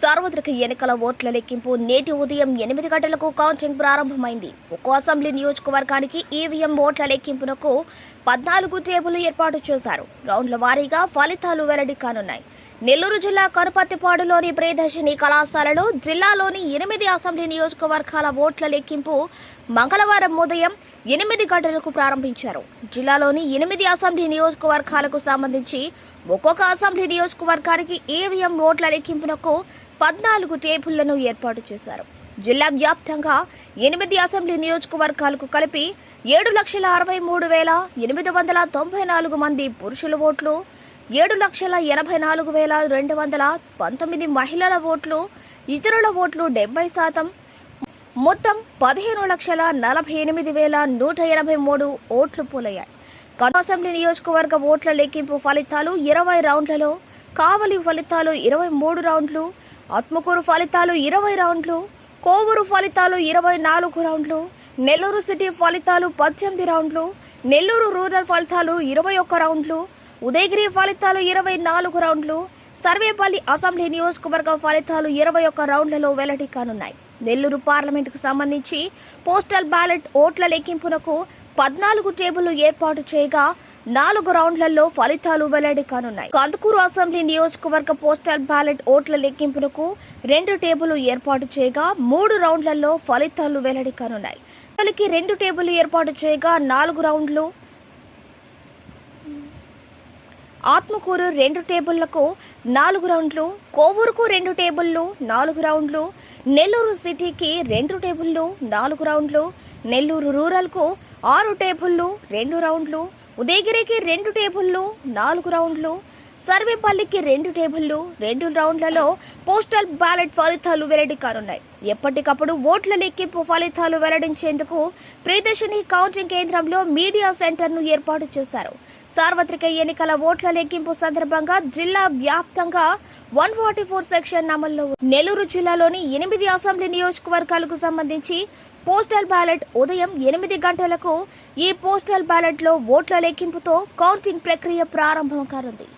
సార్వత్రిక ఎన్నికల ఓట్ల లెక్కింపు నేటి ఉదయం ఎనిమిది గంటలకు కౌంటింగ్ ప్రారంభమైంది. ఒక్కో అసెంబ్లీ నియోజకవర్గానికి ఈవీఎం ఓట్ల లెక్కింపునకు పద్నాలుగు టేబుల్ ఏర్పాటు చేశారు. రౌండ్ల వారీగా ఫలితాలు వెల్లడి కానున్నాయి. నెల్లూరు జిల్లా కరుపత్తిపాడులోని ప్రియదర్శిని కళాశాలలో జిల్లాలోని ఎనిమిది అసెంబ్లీ నియోజకవర్గాల ఓట్ల లెక్కింపు మంగళవారం ఉదయం ఎనిమిది గంటలకు ప్రారంభించారు. జిల్లాలోని ఎనిమిది అసెంబ్లీ నియోజకవర్గాలకు సంబంధించి ఒక్కొక్క అసెంబ్లీ నియోజకవర్గానికి ఈవీఎం ఓట్ల లెక్కింపునకు పద్నాలుగు టేబుళ్ళను ఏర్పాటు చేశారు. జిల్లా వ్యాప్తంగా ఎనిమిది అసెంబ్లీ నియోజకవర్గాలకు కలిపి ఏడు లక్షల అరవై మూడు వేల ఎనిమిది వందల తొంభై నాలుగు మంది పురుషుల ఓట్లు ఏడు లక్షల ఎనభై నాలుగు వేల రెండు వందల పంతొమ్మిది మహిళల ఓట్లు ఇతరుల ఓట్లు డెబ్బై శాతం. మొత్తం పదిహేను లక్షల నలభై ఎనిమిది వేల నూట ఎనభై మూడు ఓట్లు పోలయ్యాయి. కథ అసెంబ్లీ నియోజకవర్గ ఓట్ల లెక్కింపు ఫలితాలు ఇరవై రౌండ్లలో కావలి ఫలితాలు ఇరవై మూడు రౌండ్లు ఆత్మకూరు ఫలితాలు ఇరవై రౌండ్లు కోవూరు ఫలితాలు ఇరవై నాలుగు రౌండ్లు నెల్లూరు సిటీ ఫలితాలు పద్దెనిమిది రౌండ్లు నెల్లూరు రూరల్ ఫలితాలు ఇరవై ఒక్క రౌండ్లు ఉదయగిరి ఫలితాలు ఇరవై నాలుగు రౌండ్లు సర్వేపల్లి అసెంబ్లీ నియోజకవర్గ ఫలితాలు ఇరవై ఒక్క రౌండ్లలో వెల్లడి కానున్నాయి. నెల్లూరు పార్లమెంటుకు సంబంధించి పోస్టల్ బ్యాలెట్ ఓట్ల లెక్కింపునకు పద్నాలుగు టేబుల్ ఏర్పాటు చేయగా నాలుగు రౌండ్లలో ఫలితాలు వెల్లడి కానున్నాయి. కందుకూరు అసెంబ్లీ నియోజకవర్గ పోస్టల్ బ్యాలెట్ ఓట్ల లెక్కింపునకు రెండు టేబుల్ ఏర్పాటు చేయగా మూడు రౌండ్లలో ఫలితాలు వెల్లడి కానున్నాయి. తొలికి రెండు టేబుల్ ఏర్పాటు చేయగా నాలుగు రౌండ్లు. ఆత్మకూరు రెండు టేబుళ్ళకు నాలుగు రౌండ్లు. కోవూరుకు రెండు టేబుళ్ళు నాలుగు రౌండ్లు. నెల్లూరు సిటీకి రెండు టేబుళ్ళు నాలుగు రౌండ్లు. నెల్లూరు రూరల్కు ఆరు టేబుళ్ళు రెండు రౌండ్లు. ఉదయగిరికి రెండు టేబుళ్ళు నాలుగు రౌండ్లు. సర్వేపల్లికి రెండు టేబుళ్ళు రెండు రౌండ్లలో పోస్టల్ బ్యాలెట్ ఫలితాలు వెల్లడి కానున్నాయి. ఎప్పటికప్పుడు ఓట్ల లెక్కింపు ఫలితాలు వెల్లడించేందుకు ప్రియదర్శిని కౌంటింగ్ కేంద్రంలో మీడియా సెంటర్ను ఏర్పాటు చేశారు. సార్వత్రిక ఎన్నికల ఓట్ల లెక్కింపు సందర్భంగా జిల్లా వ్యాప్తంగా వన్ ఫార్టీ ఫోర్ సెక్షన్ అమల్లో నెల్లూరు జిల్లాలోని ఎనిమిది అసెంబ్లీ నియోజకవర్గాలకు సంబంధించి పోస్టల్ బ్యాలెట్ ఉదయం ఎనిమిది గంటలకు ఈ పోస్టల్ బ్యాలెట్లో ఓట్ల లెక్కింపుతో కౌంటింగ్ ప్రక్రియ ప్రారంభం కానుంది